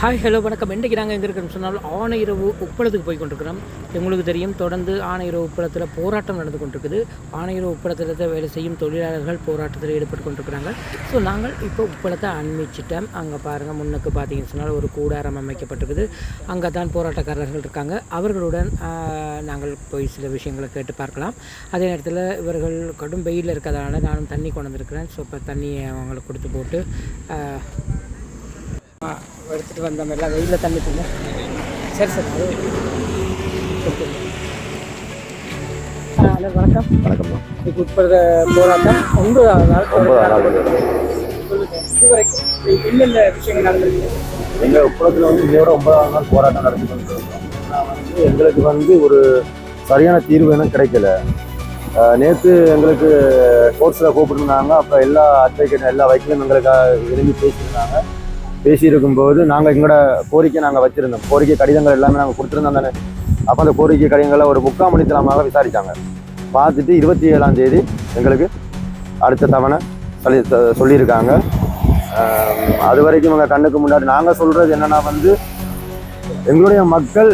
Hi hello வணக்கம். இன்றைக்கு நாங்கள் எங்கே இருக்கிறோம்னு சொன்னால் ஆனையிரவு உப்பளத்துக்கு போய் கொண்டிருக்கிறோம். எங்களுக்கு தெரியும் தொடர்ந்து ஆனையிரவு உப்பளத்தில் போராட்டம் நடந்து கொண்டிருக்குது. ஆனையிரவு உப்பளத்தில் வேலை செய்யும் தொழிலாளர்கள் போராட்டத்தில் ஈடுபட்டு கொண்டிருக்கிறாங்க. ஸோ நாங்கள் இப்போ உப்பளத்தை அண்மிச்சிட்டோம். அங்கே பாருங்கள் முன்னுக்கு பார்த்தீங்கன்னு சொன்னால் ஒரு கூடாரம் அமைக்கப்பட்டிருக்குது. அங்கே தான் போராட்டக்காரர்கள் இருக்காங்க. அவர்களுடன் நாங்கள் போய் சில விஷயங்களை கேட்டு பார்க்கலாம். அதே நேரத்தில் இவர்கள் கடும் வெயிலில் இருக்கிறதுனால நானும் தண்ணி கொண்டு வந்திருக்கிறேன். ஸோ இப்போ தண்ணியை அவங்களுக்கு கொடுத்து போட்டு எடுத்துட்டு வந்தோம். எல்லாம் வெயிலில் தண்ணி பிடிங்க சரி. சரி ஹலோ வணக்கம். வணக்கம்மா இதுக்கு உட்படுற போராட்டம். ஒன்பதாவது நாள் ஒன்பதாம் நாள் என்னென்ன விஷயங்கள் நடந்திருக்கு? எங்கள் குளத்தில் வந்து இதோட ஒன்பதாம் நாள் போராட்டம் கொண்டிருக்கோம் ஆனால் வந்து எங்களுக்கு வந்து ஒரு சரியான தீர்வு இன்னும் கிடைக்கல. நேற்று எங்களுக்கு கோர்ஸில் கூப்பிட்டுருந்தாங்க. அப்போ எல்லா அட்வொகேட் எல்லா வக்கீலும் எங்களுக்காக விரும்பி பேசியிருந்தாங்க. பேசியிருக்கும்போது நாங்கள் எங்களோட கோரிக்கை நாங்கள் வச்சுருந்தோம். கோரிக்கை கடிதங்கள் எல்லாமே நாங்கள் கொடுத்துருந்தோம் தானே? அப்போ அந்த கோரிக்கை கடிதங்களை ஒரு முக்கால் மணித்தனமாக விசாரித்தாங்க பார்த்துட்டு இருபத்தி ஏழாம் தேதி எங்களுக்கு அடுத்த தவணை சொல்லி சொல்லியிருக்காங்க. அது வரைக்கும் இவங்க கண்ணுக்கு முன்னாடி நாங்கள் சொல்கிறது என்னென்னா வந்து எங்களுடைய மக்கள்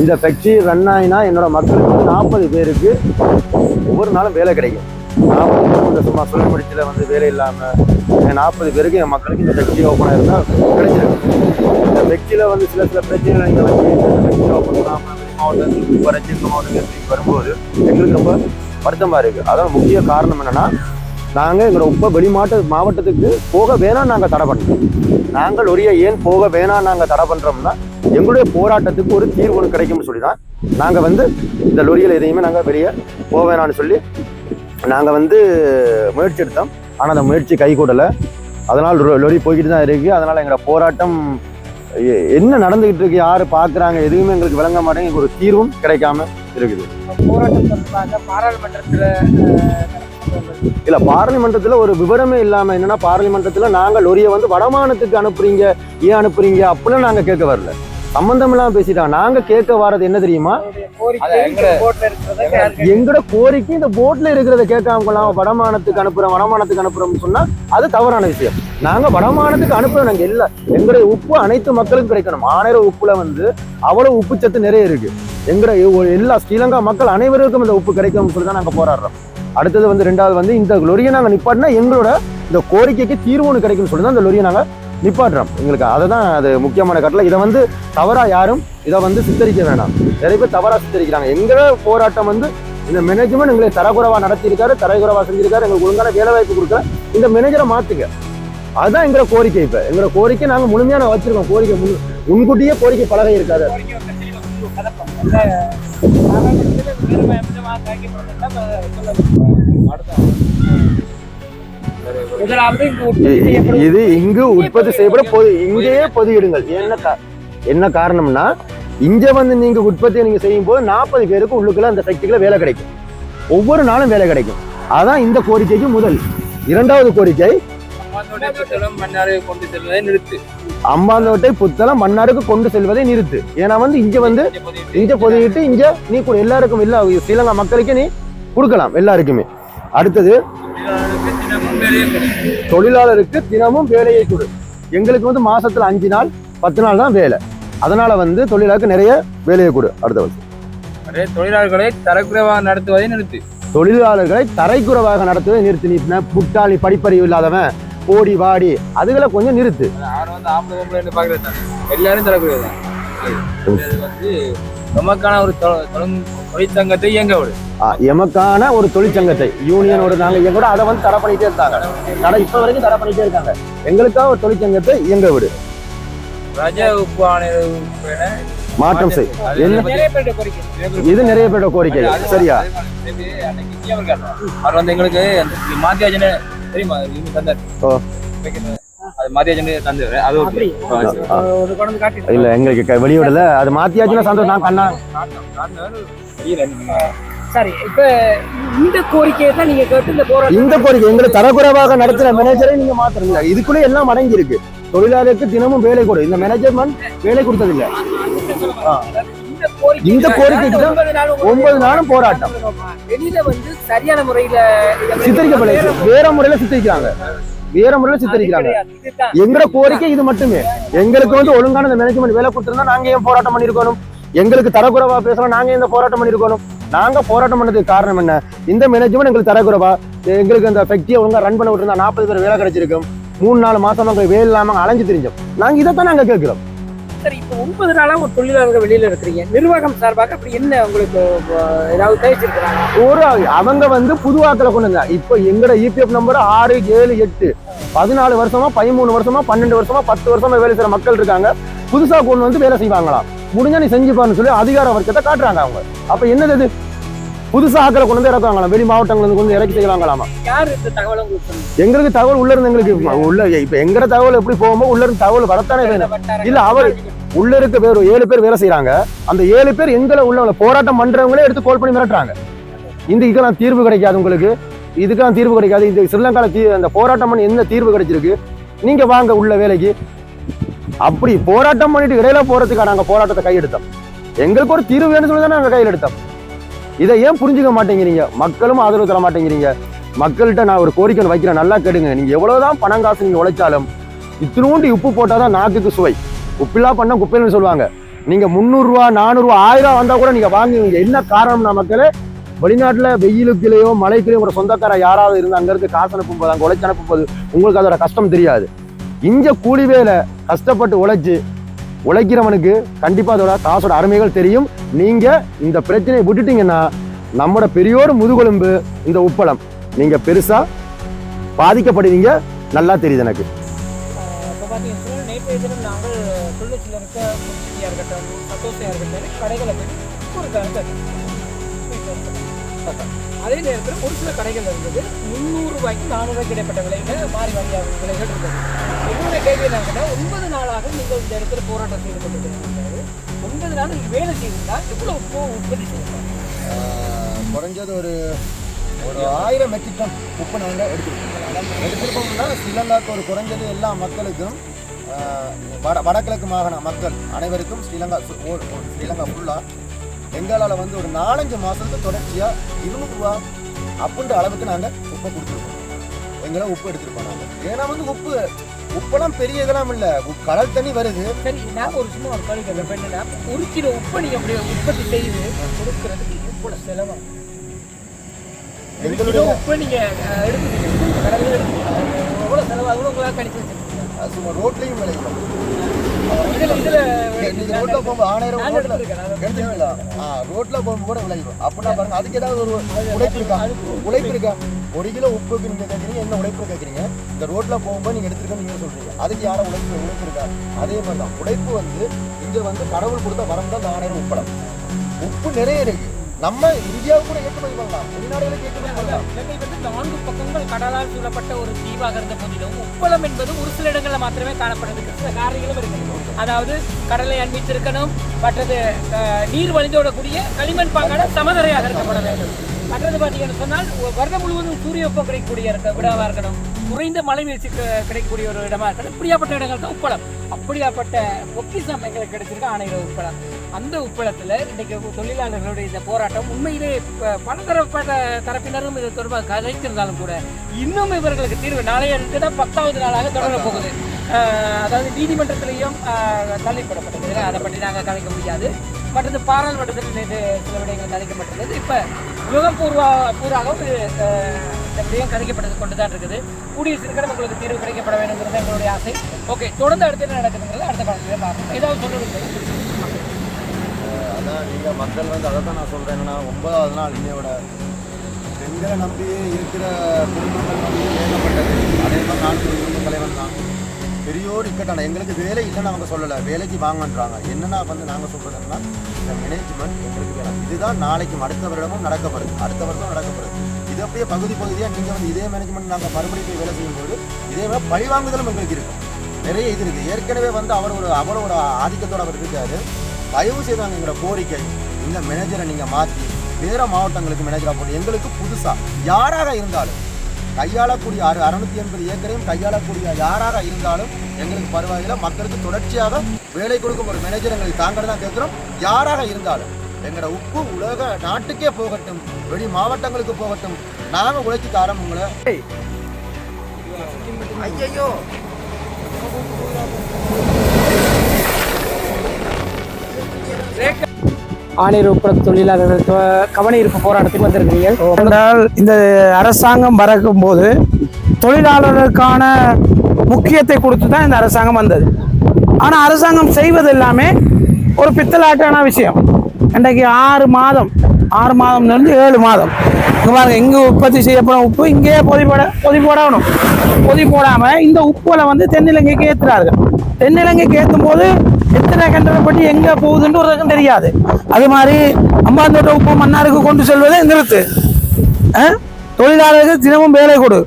இந்த ஃபேக்ட்ரி ரன் ஆகினா என்னோட மக்களுக்கு வந்து நாற்பது பேருக்கு ஒவ்வொரு நாளும் வேலை கிடைக்கும். நாற்பது பேர் இந்த சும்மா சுழற்படிச்சில் வந்து வேலை இல்லாமல் நாற்பது பேருக்கு என் மக்களுக்கு இந்த ஃபெக்ட்ரி ஓப்பன் இருந்தால் கிடைச்சிருக்கு. இந்த ஃபெக்ட்ரியில் வந்து சில சில பிரச்சனைகள் நீங்கள் வந்து ஓப்பன் பண்ணாமல் மாவட்டத்துக்கு வரைச்சி இந்த மாவட்டத்துக்கு வரும்போது எங்களுக்கு ரொம்ப வருத்தமாக இருக்குது அதான் முக்கிய காரணம் என்னென்னா நாங்கள் எங்களோட உப்ப வெளிமாட்டு மாவட்டத்துக்கு போக வேணாம் நாங்கள் தடை பண்ணுறோம் நாங்கள் ஒரிய ஏன் போக வேணாம் நாங்கள் தடை பண்ணுறோம்னா எங்களுடைய போராட்டத்துக்கு ஒரு தீர்வு ஒன்று கிடைக்கும்னு சொல்லி தான் நாங்கள் வந்து இந்த லொரியில் எதையுமே நாங்கள் வெளியே போக வேணாம்னு சொல்லி நாங்கள் வந்து முயற்சி எடுத்தோம். ஆனால் அந்த முயற்சி கைகூடலை அதனால் லொ- லொரி போய்கிட்டு தான் இருக்குது அதனால் எங்களோட போராட்டம் என்ன நடந்துகிட்டு இருக்கு யார் பார்க்குறாங்க எதுவுமே எங்களுக்கு விளங்க மாட்டேங்க ஒரு தீர்வும் கிடைக்காம இருக்குது. போராட்டம் தொடர்பாக பாராளுமன்றத்தில் இல்ல பார்லிமெண்டத்துல ஒரு விவரமே இல்லாம என்னன்னா பார்லிமெண்டத்துல நாங்க லொரியை வந்து வடமானத்துக்கு அனுப்புறீங்க ஏன் அனுப்புறீங்க அப்படிலாம் நாங்க கேட்க வரல. சம்பந்தம் இல்லாம பேசிட்டாங்க நாங்க கேட்க வர்றது என்ன தெரியுமா? எங்கட கோரிக்கை இந்த போட்ல இருக்கிறத கேட்காம கொள்ளாம வடமானத்துக்கு அனுப்புறோம் வடமானத்துக்கு அனுப்புறோம்னு சொன்னா அது தவறான விஷயம். நாங்க வடமானத்துக்கு அனுப்புறோம் நாங்க எல்லா எங்களுடைய உப்பு அனைத்து மக்களுக்கும் கிடைக்கணும். ஆயிரம் உப்புல வந்து அவ்வளவு உப்பு சத்து நிறைய இருக்கு. எங்கட எல்லா ஸ்ரீலங்கா மக்கள் அனைவருக்கும் இந்த உப்பு கிடைக்கும்னு சொல்லி தான் நாங்க போராடுறோம். அடுத்தது வந்து ரெண்டாவது வந்து இந்த லொரியை நாங்க நிப்பாட்டினா எங்களோட இந்த கோரிக்கைக்கு தீர்வு ஒன்று கிடைக்கும்னு சொல்லி தான் இந்த லொரியை நாங்க நிப்பாட்டுறோம். எங்களுக்கு அதை தான் அது முக்கியமான கட்டளை. இதை வந்து தவறாக யாரும் இதை வந்து சித்தரிக்க வேணாம். நிறைய பேர் தவறாக சித்தரிக்கிறாங்க. எங்களோட போராட்டம் வந்து இந்த மேனேஜ்மெண்ட் எங்களை தரக்குறைவா நடத்தியிருக்காரு தரக்குறைவா செஞ்சிருக்காரு எங்களுக்கு ஒழுங்கான வேலை வாய்ப்பு கொடுக்கல. இந்த மேனேஜரை மாற்றுங்க அதுதான் எங்களோட கோரிக்கை இப்போ. எங்களோட கோரிக்கை நாங்க முழுமையான வச்சிருக்கோம். கோரிக்கை முழு முன்கூட்டியே கோரிக்கை பலகை இருக்காது. அடுத்த இது இங்கு உற்பத்தி செய்யப்பட பொது இங்கேயே பொதியிடுங்கள். என்ன கா- என்ன காரணம்னா இங்க வந்து நீங்க உற்பத்தியை நீங்க செய்யும் போது நாற்பது பேருக்கு உள்ளுக்குள்ள அந்த ஃபேக்டரியில வேலை கிடைக்கும். ஒவ்வொரு நாளும் வேலை கிடைக்கும். அதான் இந்த கோரிக்கைக்கு முதல். இரண்டாவது கோரிக்கை மன்னாரை கொண்டு செல்வதை நிறுத்து. அம்பாந்தோட்டை புத்தளம் மன்னாருக்கு கொண்டு செல்வதை நிறுத்து. ஏன்னா வந்து இங்க வந்து இங்க பொதியிட்டு. இங்க நீ கூட எல்லாருக்கும் இல்ல ஸ்ரீலங்கா மக்களுக்கு நீ கொடுக்கலாம் எல்லாருக்குமே. அடுத்தது தொழிலாளருக்கு தினமும் வேலையை கொடு. எங்களுக்கு வந்து மாசத்துல அஞ்சு நாள் பத்து நாள் தான் வேலை. அதனால வந்து தொழிலாளருக்கு நிறைய வேலையை கொடு அடுத்த வருஷம். தொழிலாளர்களை தரக்குறைவாக நடத்துவதை நிறுத்து. தொழிலாளர்களை தரைக்குறவாக நடத்துவதை நிறுத்து. நீ புட்டாளி படிப்பறிவு இல்லாதவன் ஓடி வாடி அதுகளை கொஞ்சம் நிறுத்து. எல்லாரும் தரக்குறைவு நமக்கான ஒரு தொழிற்சங்கத்தை இயங்க விடு எமக்கான ஒரு தொழிற்சங்கத்தை யூனியனோட நாங்க இயங்க கூட அதை வந்து தடை பண்ணிட்டே இருக்காங்க தடை இப்ப வரைக்கும் தடை பண்ணிட்டே இருக்காங்க எங்களுக்காக ஒரு தொழிற்சங்கத்தை இயங்க விடு ரஜ உப்பு மாற்றம் செய் இது நிறைய பேரோட கோரிக்கை சரியா அவர் வந்து எங்களுக்கு மாத்தியாஜன தெரியுமா தந்தார். அது அது. ஒரு குழந்தை காட்டி இல்ல எங்களுக்கு வெளியிடல. அது மாத்தியாச்சுன்னா சந்தோஷம். நான் கண்ணா சரி இப்ப இந்த கோரிக்கையை தான் நீங்க கேட்டு இந்த போராட்டம் இந்த கோரிக்கை எங்களை தரக்குறைவாக நடத்துற மேனேஜரை நீங்க மாத்துறீங்க. இதுக்குள்ள எல்லாம் அடங்கி இருக்கு தொழிலாளருக்கு தினமும் வேலை கொடு. இந்த மேனேஜர்மெண்ட் வேலை கொடுத்ததில்ல. இந்த கோரிக்கை இந்த கோரிக்கைக்கு தான் ஒன்பது நாளும் போராட்டம். வெளியில வந்து சரியான முறையில சித்தரிக்கப்படுது வேற முறையில சித்தரிக்கிறாங்க. வேற முறையில சித்தரிக்கிறாங்க. எங்கட கோரிக்கை இது மட்டுமே. எங்களுக்கு வந்து ஒழுங்கான இந்த மேனேஜ்மெண்ட் வேலை கொடுத்திருந்தா நாங்க ஏன் போராட்டம் பண்ணிருக்கணும்? எங்களுக்கு தரக்குறைவா பேசலாம் நாங்க இந்த போராட்டம் பண்ணிருக்கணும்? நாங்க போராட்டம் பண்ணதுக்கு காரணம் என்ன? இந்த மேனேஜ்மெண்ட் எங்களுக்கு தரக்குறைவா? எங்களுக்கு அந்த ஃபெக்டியை ஒழுங்கா ரன் பண்ண விட்டுருந்தா நாற்பது பேர் வேலை கிடைச்சிருக்கும். மூணு நாலு மாசம் நாங்க வேலை இல்லாம அலைஞ்சு தெரிஞ்சோம். நாங்க இதைத்தான் நாங்க கேட்கிறோம். சரி இப்போ ஒன்பது நாளா ஒரு தொழிலாளர்கள் வெளியில இருக்கிறீங்க. நிர்வாகம் சார்பாக அப்படி என்ன உங்களுக்கு ஏதாவது பேசிருக்கிறாங்க ஒரு அவங்க வந்து புது கொண்டு வந்தாங்க. இப்போ எங்கட இபிஎஃப் நம்பர் ஆறு ஏழு எட்டு பதினாலு வருஷமா பதிமூணு வருஷமா பன்னெண்டு வருஷமா பத்து வருஷமா வேலை செய்யற மக்கள் இருக்காங்க. புதுசா கொண்டு வந்து வேலை செய்வாங்களாம் முடிஞ்சா நீ செஞ்சுப்பான்னு சொல்லி அதிகார வர்க்கத்தை காட்டுறாங்க அவங்க. அப்ப என்னது இது? புதுசா ஆக்களை கொண்டு வந்து இறக்குவாங்களாம் வெளி மாவட்டங்கள்ல இருந்து கொண்டு இறக்கி செய்யலாங்களாமா? யார் இந்த தகவலை உங்களுக்கு சொன்னது? எங்களுக்கு தகவல் உள்ள இருந்து எங்களுக்கு உள்ள இப்ப எங்கட தகவல் எப்படி போகுமோ உள்ள இருந்து தகவல் வரத்தானே வேணும். இல்ல, அவர் உள்ள இருக்க பேர் ஏழு பேர் வேலை செய்யறாங்க அந்த ஏழு பேர் எங்களை உள்ள போராட்டம் பண்றவங்களே எடுத்து கோல் பண்ணி மிரட்டுறாங்க. இந்த இதுக்கெல்லாம் தீர்வு கிடைக்காது உங்களுக்கு. இதுக்கெல்லாம் தீர்வு கிடைக்காது. இந்த ஸ்ரீலங்கால தீ அந்த போராட்டம் பண்ணி என்ன தீர்வு கிடைச்சிருக்கு? நீங்க வாங்க உள்ள வேலைக்கு. அப்படி போராட்டம் பண்ணிட்டு இடையில போறதுக்காக நாங்க போராட்டத்தை கையெடுத்தோம் எங்களுக்கு ஒரு தீர்வு வேணும்னு சொல்லி தான் நாங்க கையில் எடுத்தோம் இதை ஏன் புரிஞ்சுக்க மாட்டேங்கிறீங்க? மக்களும் ஆதரவு தர மாட்டேங்கிறீங்க. மக்கள்கிட்ட நான் ஒரு கோரிக்கை வைக்கிறேன். நல்லா கேடுங்க நீங்க எவ்வளவுதான் பணம் காசு நீங்க உழைச்சாலும் இத்தினூண்டி உப்பு போட்டாதான் நாக்குக்கு சுவை. உப்பில்லா பண்ண குப்பைன்னு சொல்லுவாங்க. நீங்க முந்நூறுரூவா நானூறுரூவா ஆயிரம் வந்தா கூட நீங்க வாங்குவீங்க. என்ன காரணம்னா மக்களே வெளிநாட்டுல வெயிலுக்குள்ளேயோ மழைக்குள்ளேயோ ஒரு சொந்தக்கார யாராவது இருந்து அங்க இருந்து காசு அனுப்பும் போது அங்க உழைச்சு அனுப்பும் போது உங்களுக்கு அதோட கஷ்டம் தெரியாது. இங்க கூலி வேலை கஷ்டப்பட்டு உழைச்சு உழைக்கிறவனுக்கு கண்டிப்பா அதோட காசோட அருமைகள் தெரியும். நீங்க இந்த பிரச்சனையை விட்டுட்டீங்கன்னா நம்மளோட பெரியோர் முதுகொலும்பு இந்த உப்பளம். நீங்க பெருசா பாதிக்கப்படுவீங்க. நல்லா தெரியுது எனக்கு. அதே நேரத்தில் ஒரு சில கடைகள் இருந்தது. முந்நூறு ரூபாய்க்கு நானூறு இடைப்பட்ட விலைகள் மாறி வாரியாக விலைகள் இருந்தது. என்னுடைய கேள்வி என்னன்னா ஒன்பது நாளாக நீங்கள் இந்த இடத்துல போராட்டம் செய்து கொண்டிருக்கிறது ஒன்பது நாள் நீங்கள் வேலை செய்திருந்தால் எவ்வளோ உப்பு உற்பத்தி செய்யலாம் குறைஞ்சது ஒரு ஒரு ஆயிரம் மெட்ரிக் டன் உப்பு நாங்கள் எடுத்துருக்கோம் எடுத்துருக்கோம்னா ஸ்ரீலங்காவுக்கு ஒரு குறைஞ்சது எல்லா மக்களுக்கும் வட வடகிழக்கு மாகாண மக்கள் அனைவருக்கும் ஸ்ரீலங்கா ஓ- ஸ்ரீலங்கா ஃபுல்லாக எங்களால் வந்து ஒரு நாலஞ்சு மாதத்துக்கு தொடர்ச்சியாக இருநூறுவா அப்படின்ற அளவுக்கு நாங்கள் உப்பை கொடுத்துருக்கோம். எங்களை உப்பு எடுத்துருக்கோம் நாங்கள் ஏன்னா வந்து உப்பு உப்பெல்லாம் பெரிய இதெல்லாம் இல்லை. கடல் தண்ணி வருது. சரி நான் ஒரு சும்மா ஒரு கேள்வி கேட்குறேன். என்னன்னா ஒரு கிலோ உப்பை நீங்கள் அப்படி உற்பத்தி செய்து கொடுக்கறதுக்கு எவ்வளோ செலவாகும் எங்களுடைய உப்பை நீங்கள் எடுத்துக்கிட்டு கடலில் எடுத்துக்கிட்டு எவ்வளோ செலவாகும் உங்களால் கணிச்சு வச்சிருக்கீங்க சும்மா ரோட்லேயும் விளையும் ரோட்ல போகும்போது ஆனாயிரம் நான் ரோட்ல ஆ ரோட்ல போகும்போது கூட விளையும். அப்படின்னா பாருங்க அதுக்கு ஏதாவது ஒரு உழைப்பு இருக்கா? உழைப்பு இருக்கா? ஒரு கிலோ உப்புக்கு நீங்க கேட்குறீங்க என்ன உழைப்பு கேட்குறீங்க இந்த ரோட்ல போகும்போது நீங்க எடுத்துருக்கேன்னு நீங்க சொல்றீங்க. அதுக்கு யாரும் உழைப்பு உழைப்பு இருக்கா? அதே மாதிரி தான் உழைப்பு வந்து இங்க வந்து கடவுள் கொடுத்த வரம் தான் இந்த உப்பளம். உப்பு நிறைய இருக்கு. நம்ம இந்தியாவுக்கு கூட ஏற்றுமதி பண்ணலாம். வெளிநாடுகளுக்கு ஏற்றுமதி பண்ணலாம். இலங்கை வந்து நான்கு பக்கங்கள் கடலால் சூழப்பட்ட ஒரு தீவாக இருந்த போதிலும் உப்பளம் என்பது ஒரு சில இடங்களில் மாத்திரமே காணப்படுறதுக்கு சில காரணிகளும் இருக்கு அதாவது கடலை அண்மித்திருக்கணும் மற்றது நீர் வழிந்தோடக்கூடிய களிமண் பாங்கான சமதரையாக இருக்கப்பட வேண்டும். மற்றது பார்த்தீங்கன்னு சொன்னால் வருடம் முழுவதும் சூரிய வெப்பம் கிடைக்கக்கூடிய இருக்க விடமாக இருக்கணும். குறைந்த மலை வீழ்ச்சி கிடைக்கக்கூடிய ஒரு இடமா இருக்கணும். இப்படியாப்பட்ட இடங்கள் தான் உப்பளம். அப்படியாப்பட்ட பொக்கிசம் எங்களுக்கு கிடைச்சிருக்க ஆணையில உப்பளம். அந்த உப்பளத்தில் இன்றைக்கு தொழிலாளர்களுடைய இந்த போராட்டம் உண்மையிலே பல தரப்பட்ட தரப்பினரும் இது தொடர்பாக கதைத்திருந்தாலும் கூட இன்னும் இவர்களுக்கு தீர்வு நாளைய தினம் பத்தாவது நாளாக தொடர போகுது. அதாவது நீதிமன்றத்திலையும் தள்ளிப்படப்பட்டது அதை பற்றி நாங்கள் கலைக்க முடியாது. மற்றது பாராளுமன்றத்தில் சில விடயங்கள் கலைக்கப்பட்டுள்ளது இப்போ உலகம் பூர்வா பூராகவும் இது, அஹ், இந்த விடயம் கதைக்கப்பட்டது கொண்டு தான் இருக்குது. கூடிய சீக்கிரம் உங்களுக்கு தீர்வு கிடைக்கப்பட வேண்டுங்கிறது எங்களுடைய ஆசை. ஓகே தொடர்ந்து அடுத்து என்ன நடக்குதுங்கிறது அடுத்த காலத்தில் பார்ப்போம். ஏதாவது சொல்லுங்கள் அதான் நீங்கள் மக்கள் வந்து அதை தான் நான் சொல்கிறேன் என்னன்னா ஒன்பதாவது நாள் இன்னையோட பெண்களை நம்பி இருக்கிற குடும்பங்கள் வந்து ஏகப்பட்டது. அதே மாதிரி நான்கு குடும்ப தலைவன் பெரியோர் இக்கட்டான எங்களுக்கு வேலை இல்லைன்னு அவங்க சொல்லலை. வேலைக்கு வாங்கன்றாங்க. என்னென்னா வந்து நாங்கள் சொல்கிறதுன்னா இந்த மேனேஜ்மெண்ட் எங்களுக்கு வேணும் இதுதான் நாளைக்கு அடுத்த வருடமும் நடக்கப்படுது. அடுத்த வருடம் நடக்கப்படுது. இது அப்படியே பகுதி பகுதியாக நீங்கள் வந்து இதே மேனேஜ்மெண்ட் நாங்கள் மறுபடியும் போய் வேலை செய்யும்போது இதே மாதிரி பழிவாங்குதலும் எங்களுக்கு இருக்கும். நிறைய இது இருக்குது ஏற்கனவே வந்து அவர் ஒரு அவரோட ஒரு அவர் இருக்காரு. தயவு செய்து எங்களோட கோரிக்கை. இந்த மேனேஜரை நீங்கள் மாற்றி வேறு மாவட்டங்களுக்கு மேனேஜராக போட்டு எங்களுக்கு புதுசாக யாராக இருந்தாலும் கையாளக்கூடிய அறு அறுநூத்தி எண்பது ஏக்கரையும் கையாளக்கூடிய யாராக இருந்தாலும் எங்களுக்கு பரவாயில்லை. மக்களுக்கு தொடர்ச்சியாக வேலை கொடுக்கும் ஒரு மேனேஜர் எங்களுக்கு தாங்கள் தான் கேட்குறோம். யாராக இருந்தாலும் எங்களோட உப்பு உலக நாட்டுக்கே போகட்டும் வெளி மாவட்டங்களுக்கு போகட்டும். நாங்கள் உழைச்சி தாரம் உங்களை. ஐயோ ஆணையர் உட்பட தொழிலாளர்கள் க- கவன ஈர்ப்பு போராட்டத்துக்கு வந்திருக்கிறீங்க. என்றால் இந்த அரசாங்கம் பறக்கும் போது தொழிலாளர்களுக்கான முக்கியத்தை கொடுத்து தான் இந்த அரசாங்கம் வந்தது. ஆனால் அரசாங்கம் செய்வது எல்லாமே ஒரு பித்தலாட்டான விஷயம். இன்றைக்கு ஆறு மாதம் ஆறு மாதம்லேருந்து ஏழு மாதம். இங்கே பாருங்க இங்கே உற்பத்தி செய்யப்படும் உப்பு இங்கேயே பொதி போட பொதி போடணும் பொதி போடாமல் இந்த உப்புல வந்து தென்னிலங்கைக்கு ஏற்றுறார்கள் தென்னிலங்கைக்கு ஏற்றும் போது எத்தனை கண்டனப்பட்டு எங்கே போகுதுன்னு ஒரு ரகம் தெரியாது. அது மாதிரி அம்பாந்தோட்ட உப்பு மன்னாருக்கு கொண்டு செல்வதை நிறுத்து. தொழிலாளர்கள் தினமும் வேலை கொடு.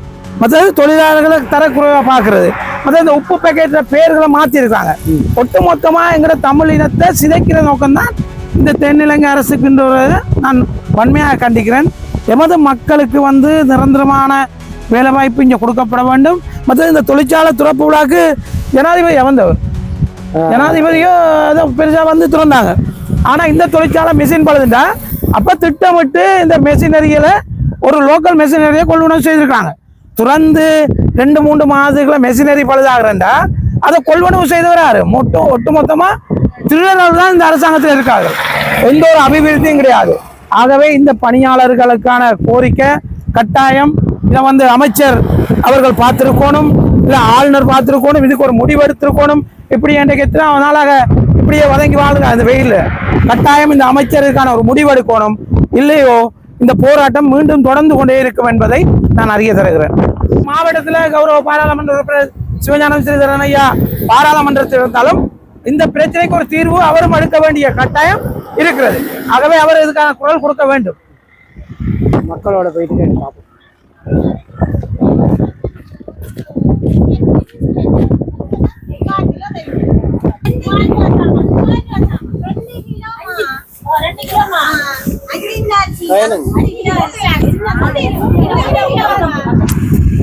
மற்றது தொழிலாளர்களை தரக்குறைவாக பார்க்கறது. மற்ற இந்த உப்பு பேக்கெட்ல பேர்களை மாற்றிருக்காங்க ஒட்டு மொத்தமாக எங்களோட தமிழ் இனத்தை சிதைக்கிற நோக்கம்தான் இந்த தென்னிலங்கை அரசுக்குன்றதை நான் வன்மையாக கண்டிக்கிறேன். எமது மக்களுக்கு வந்து நிரந்தரமான வேலைவாய்ப்பு இங்கே கொடுக்கப்பட வேண்டும். மற்றது இந்த தொழிற்சாலை துறப்பு விழாக்கு ஜனாதிபதி வந்தவர் ஜனாதிபதியும் ஏதோ பெருசாக வந்து திறந்தாங்க. ஆனால் இந்த தொழிற்சாலை மிஷின் பழுதுண்டா அப்போ திட்டமிட்டு இந்த மெஷினரிகளை ஒரு லோக்கல் மெஷினரியை கொள்வனவு செய்திருக்காங்க துறந்து ரெண்டு மூன்று மாதத்துக்குள்ள மெஷினரி பழுதாகிறண்டா அதை கொள்வனவு செய்து யாரு? மொட்டும் ஒட்டு மொத்தமாக திருடர்கள் தான் இந்த அரசாங்கத்தில் இருக்காங்க. எந்த ஒரு அபிவிருத்தியும் கிடையாது. ஆகவே இந்த பணியாளர்களுக்கான கோரிக்கை கட்டாயம் இதை வந்து அமைச்சர் அவர்கள் பார்த்துருக்கணும் இல்லை ஆளுநர் பார்த்துருக்கணும் இதுக்கு ஒரு முடிவெடுத்திருக்கணும். இப்படி இன்றைக்கு அவன் நாளாக இப்படியே வதங்கி வாழ்ங்க அந்த வெயிலில்? கட்டாயம் இந்த அமைச்சருக்கான ஒரு முடிவெடுக்கணும். இல்லையோ இந்த போராட்டம் மீண்டும் தொடர்ந்து கொண்டே இருக்கும் என்பதை நான் அறிய தருகிறேன். மாவட்டத்தில் கௌரவ பாராளுமன்ற உறுப்பினர் சிவஞானம் ஸ்ரீதரன் ஐயா பாராளுமன்றத்தில் இருந்தாலும் இந்த பிரச்சனைக்கு ஒரு தீர்வு அவரும் எடுக்க வேண்டிய கட்டாயம் இருக்கிறது. ஆகவே அவர் இதுக்கான குரல் கொடுக்க வேண்டும். மக்களோட போயிட்டு பார்ப்போம்.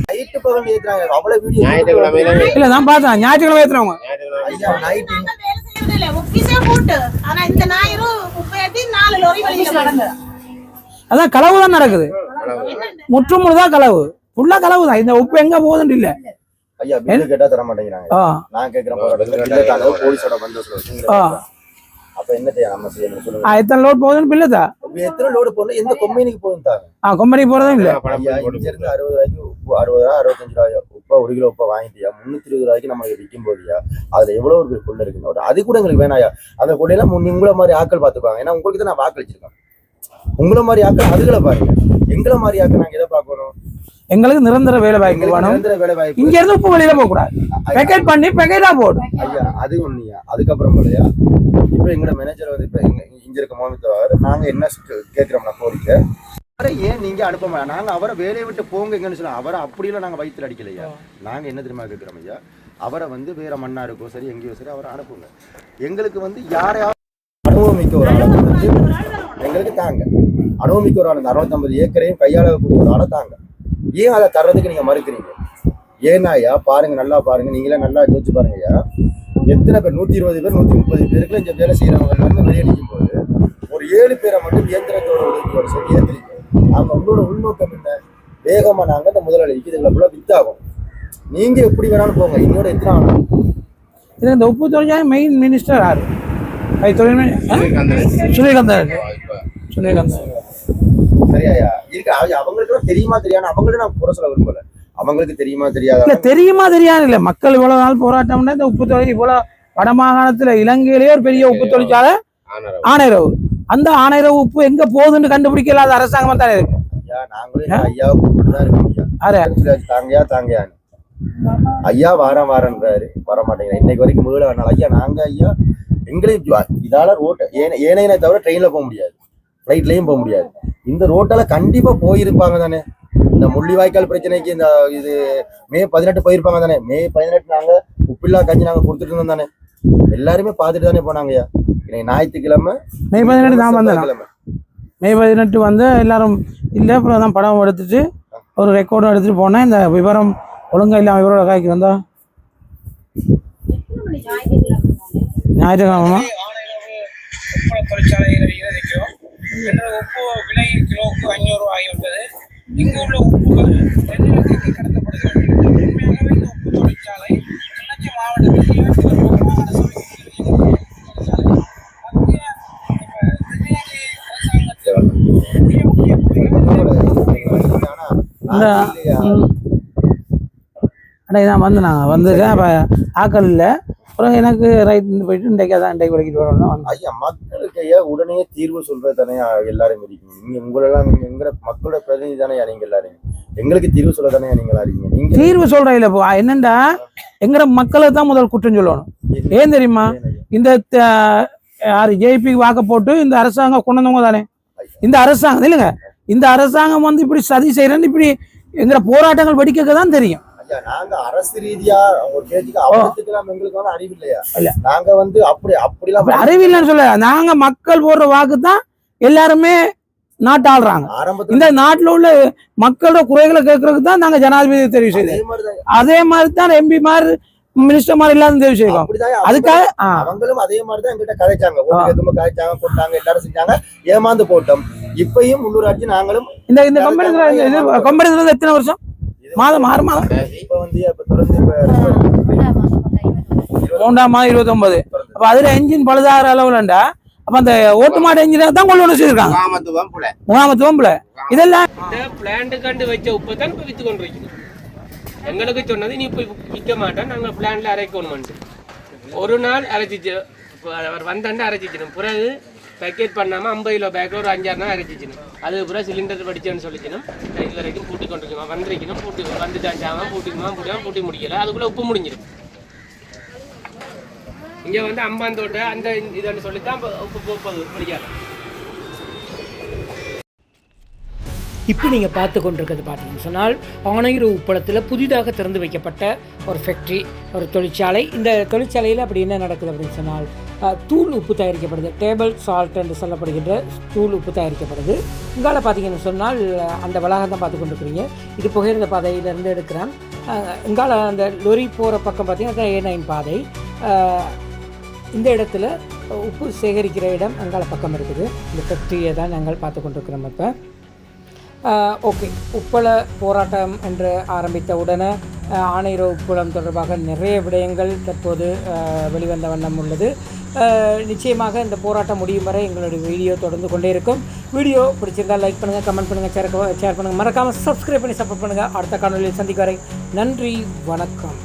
நைட்டு பகல் ஏத்துறாங்க. அவ்வளவு வீடியோ ஞாயிற்றுக்கிழமையில இல்ல நான் பார்த்தேன். ஞாயிற்றுக்கிழமை ஏத்துறவங்க. அதான் களவு தான் நடக்குது. முற்றும் முழுதான் களவு ஃபுல்லா களவு தான் இந்த உப்பு எங்க போகுதுன்னு இல்ல. ஐயா பில்லு கேட்டா தர மாட்டேங்கிறாங்க நான் பில்லு தாங்க போலீஸோட வந்து அப்ப என்னத்தையா நம்ம செய்யணும்? சொல்லுங்க. ஆ, எத்தனை லோட் போகுதுன்னு பில்லுதா இப்ப எத்தனை லோடு போகணும் எந்த கொம்பைனிக்கு போகும் தாங்க. ஆ கொம்பனி போறதும் இல்ல. ஐயா இங்க இருந்து அறுபது ரூபாய்க்கு உப்பு அறுபது ரூபா அறுபத்தஞ்சு ரூபாய் உப்பா ஒரு கிலோ உப்பா வாங்கிட்டியா முன்னூத்தி இருபது ரூபாய்க்கு நம்ம விற்கும் போதியா அதுல எவ்வளவு ஒரு கொள்ள இருக்குன்னு அது கூட எங்களுக்கு வேணாயா அந்த கொள்ளையெல்லாம் முன்ன உங்களை மாதிரி ஆட்கள் பாத்துப்பாங்க ஏன்னா உங்களுக்கு தான் நான் வாக்களிச்சிருக்கேன். உங்களை மாதிரி ஆட்கள் அதுகளை பாருங்க. எங்களை மாதிரி ஆட்கள் நாங்க எதை பார்க்கணும்? எங்களுக்கு நிரந்தர வேலை வாய்ப்பு வேணும். இங்க இருந்து உப்பு வெளியில போக கூடாது. பேக்கெட் பண்ணி பேக்கெட்டா போடும். ஐயா அது ஒண்ணுயா அதுக்கப்புறம் போலயா இப்ப எங்களோட மேனேஜர் வந்து இப்ப எங்க இங்க இருக்க மோமித்தவர் நாங்க என்ன கேக்குறோம்னா கோரிக்கை? அவரை ஏன் நீங்க அனுப்ப நாங்க அவரை வேலையை விட்டு போங்கன்னு சொன்னா அவரை அப்படியெல்லாம் நாங்க வயிற்றுல அடிக்கலையா? நாங்க என்ன தெரியுமா கேட்கிறோம் ஐயா? அவரை வந்து வேற மன்னாருக்கோ சரி எங்கேயோ சரி அவரை அனுப்புங்க. எங்களுக்கு வந்து யாரையாவது அனுபவமிக்க ஒரு ஆளை எங்களுக்கு தாங்க. அனுபவமிக்க ஒரு ஆள் அறுபத்தொன்பது ஏக்கரையும் கையாளக்கூடிய ஒரு ஆளை தாங்க. ஏன் அதை தர்றதுக்கு நீங்க மறுக்கிறீங்க? ஏன்னாயா பாருங்க நல்லா பாருங்க. நீங்களே நல்லா யோசிச்சு பாருங்க ஐயா. எத்தனை பேர் நூத்தி இருபது பேர் நூத்தி முப்பது பேருக்கு இங்க வேலை செய்யறவங்க வந்து வெளியே நிற்கும் போது ஒரு ஏழு பேரை மட்டும் இயந்திரத்தோட உதவியோட சொல்லி ஏந்திரிக்கும் அவங்க உங்களோட உள்நோக்கம் என்ன? வேகமா நாங்க இந்த முதலாளிக்கு இதுல ஃபுல்லா வித்தாகும் நீங்க எப்படி வேணாலும் போங்க. இன்னோட எத்தனை ஆகும் இது இந்த உப்பு தொழிற்சாலை மெயின் மினிஸ்டர் யாரு? அது தொழில் சூரியகாந்தன். சூரியகாந்தன். சரியாயா இருக்கு? அவங்க- அவங்களுக்கு தெரியுமா தெரியாது? அவங்களுக்கு நான் குறை சொல்ல விரும்பல. அவங்களுக்கு தெரியுமா இல்ல தெரியாத தெரியுமா தெரியாது இல்ல. மக்கள் இவ்வளவு நாள் போராட்டம்னா இந்த உப்பு தொழில் இவ்வளவு வடமாகாணத்துல இலங்கையிலேயே ஒரு பெரிய உப்பு தொழிற்சாலை ஆனரவு. ஆனைரவு அந்த ஆனைரவு உப்பு எங்க போகுதுன்னு கண்டுபிடிக்க இல்லாத அரசாங்கமா தானே இருக்கு? ஐயா நாங்களும் ஐயாவை கூப்பிட்டு தான் இருக்கோம் தாங்கயா தாங்கயான்னு. ஐயா வாரம் வாரன்றாரு வர மாட்டேங்கிறேன் இன்னைக்கு வரைக்கும் முதல்ல வரனால. ஐயா நாங்க ஐயா எங்களுக்கு ஜு- இதால ரோட்ட. ஏன ஏனையனை தவிர ட்ரெயின்ல போக முடியாது. ஃப்ளைட்லயும் போக முடியாது. இந்த ரோட்டால கண்டிப்பா போயிருப்பாங்க தானே. இந்த முள்ளிவாய்க்கால் பிரச்சனைக்கு இந்த இது மே பதினெட்டு போயிருப்பாங்க தானே. மே பதினெட்டு நாங்க உப்பில்லா கஞ்சி நாங்க கொடுத்துட்டு இருந்தோம் தானே. எல்லாருமே பார்த்துட்டு தானே போனாங்க ஐயா. இன்னைக்கு ஞாயிற்றுக்கிழமை மே பதினெட்டு நான் வந்தேன். மே பதினெட்டு வந்து எல்லாரும் இல்லை அப்புறம் தான் படம் எடுத்துட்டு ஒரு ரெக்கார்டும் எடுத்துட்டு போனேன். இந்த விவரம் ஒழுங்கா இல்லாம இவரோட காய்க்கு வந்தா ஞாயிற்றுக்கிழமை. என்ற உப்பு விலை கிலோவுக்கு அஞ்சூறு ஆகிவிட்டது இங்கு உள்ள உப்புகள் தென்னிலங்கைக்கு கடத்தப்படுகிறது. உண்மையாகவே இந்த உப்பு தொழிற்சாலை கிளர்ச்சி மாவட்டத்தில் அண்ணா இதான் வந்து நாங்கள் வந்துருக்கேன். அப்போ ஆக்கள் இல்லை. அப்புறம் எனக்கு ரைட் போயிட்டு இன்றைக்கு அதான் இன்றைக்கு வலிக்கிட்டு வரணும் ஐயா மக்களுக்கு உடனே தீர்வு சொல்றது தானே எல்லாரும் இருக்கீங்க. நீங்க உங்களெல்லாம் நீங்க எங்க மக்களோட பிரதிநிதி தானே நீங்க எல்லாரும் எங்களுக்கு தீர்வு சொல்ல தானே நீங்க இருக்கீங்க. நீங்க தீர்வு சொல்கிற இல்லை என்னண்டா? எங்கிற மக்களை தான் முதல் குற்றம் சொல்லணும். ஏன் தெரியுமா? இந்த யார் ஜேபி வாக்க போட்டு இந்த அரசாங்கம் கொண்டு வந்தவங்க தானே. இந்த அரசாங்கம் இல்லைங்க. இந்த அரசாங்கம் வந்து இப்படி சதி செய்யறேன்னு இப்படி எங்கிற போராட்டங்கள் வெடிக்க தான் தெரியும். நாங்க அரசு ரீதியா ஒரு பேச்சுக்கு அவலத்துக்கெல்லாம் எங்களுக்கு வந்து அறிவு இல்லையா? இல்ல. நாங்க வந்து அப்படி அப்படிலாம் அப்படி அறிவில்லைன்னு சொல்ல நாங்க மக்கள் போடுற வாக்கு தான் எல்லாருமே நாட்டு ஆள்றாங்க. இந்த நாட்டுல உள்ள மக்களோட குறைகளை கேட்கறதுக்கு தான் நாங்க ஜனாதிபதி தெரிவு செய்தோம் அதே மாதிரி தான் எம்பி மாதிரி மினிஸ்டர் மாதிரி எல்லாரும் தெரிவு செய்வோம் அதுக்காக அவங்களும் அதே மாதிரிதான் எங்கிட்ட கதைச்சாங்க. கதைச்சாங்க போட்டாங்க எல்லாரும் செஞ்சாங்க ஏமாந்து போட்டோம். இப்பயும் உள்ளூராட்சி நாங்களும் இந்த இந்த கம்பெனி கம்பெனி எத்தனை வருஷம்? மாதம் ஆறு மாதம். மூன்றாம் மாதம் இருபத்தொன்பது அப்ப அதுல என்ஜின் பழுதாகிற அளவுலண்டா அப்ப அந்த ஓட்டு மாடு என்ஜினை தான் கொண்டு வந்து செய்யிருக்காங்க முகாமத்துவம் பிள்ளை இதெல்லாம் இந்த பிளான்ட் கண்டு வச்ச உப்பை தான் இப்போ விற்று கொண்டு வைக்கணும் எங்களுக்கு சொன்னது நீ இப்போ விற்க மாட்டேன் நாங்கள் பிளான்ல அரைக்கணும்ட்டு ஒரு நாள் அரைச்சிச்சு அவர் வந்தாண்டு அரைச்சிச்சிடும் பிறகு பேக்கெட் பண்ணாமல் ஐம்பது கிலோ பேக்கில் ஒரு அஞ்சாறு நாள் அரைச்சிச்சிடும் அது பிறகு சிலிண்டர் படிச்சேன்னு சொல்லிச்சிடும் இது வரைக்கும் பூட்டி கொண்டிருக்கணும். வந்திருக்கணும். பூட்டி வந்து தாச்சாம பூட்டிக்குமா பூட்டிமா பூட்டி முடிக்கல. அதுக்குள்ளே உப்பு முடிஞ்சிடும். இங்கே வந்து அம்பாந்தோட்டை அந்த இதுன்னு சொல்லித்தான் உப்பு போகுது. முடியாது இப்போ நீங்கள் பார்த்து கொண்டிருக்கிறது பார்த்தீங்கன்னு சொன்னால் ஆணையர் உப்பளத்தில் புதிதாக திறந்து வைக்கப்பட்ட ஒரு ஃபேக்ட்ரி ஒரு தொழிற்சாலை. இந்த தொழிற்சாலையில் அப்படி என்ன நடக்குது அப்படின்னு சொன்னால் தூள் உப்பு தயாரிக்கப்படுது. டேபிள் சால்ட் என்று சொல்லப்படுகின்ற தூள் உப்பு தயாரிக்கப்படுது. இங்கால பார்த்தீங்கன்னு சொன்னால் அந்த வளாகம் தான் பார்த்து கொண்டிருக்கிறீங்க. இது புகையிருந்த பாதையிலேருந்து எடுக்கிறேன். இங்கால அந்த லொரி போகிற பக்கம் பார்த்தீங்கன்னா ஏ நைன் பாதை. இந்த இடத்துல உப்பு சேகரிக்கிற இடம் அங்கால பக்கம் இருக்குது. இந்த ஃபேக்ட்ரியை தான் நாங்கள் பார்த்து கொண்டிருக்கிறோம் இப்போ. ஓகே. உப்பள போராட்டம் என்று ஆரம்பித்த உடனே ஆணையர உப்புளம் தொடர்பாக நிறைய விடயங்கள் தற்போது வெளிவந்த வண்ணம் உள்ளது. நிச்சயமாக இந்த போராட்டம் முடியும் வரை எங்களுடைய வீடியோ தொடர்ந்து கொண்டே இருக்கும். வீடியோ பிடிச்சிருந்தால் லைக் பண்ணுங்கள் கமெண்ட் பண்ணுங்கள் ஷேர் ஷேர் பண்ணுங்கள் மறக்காமல் சப்ஸ்கிரைப் பண்ணி சப்போர்ட் பண்ணுங்கள் அடுத்த காணொலியில் சந்திக்க வரை நன்றி வணக்கம்.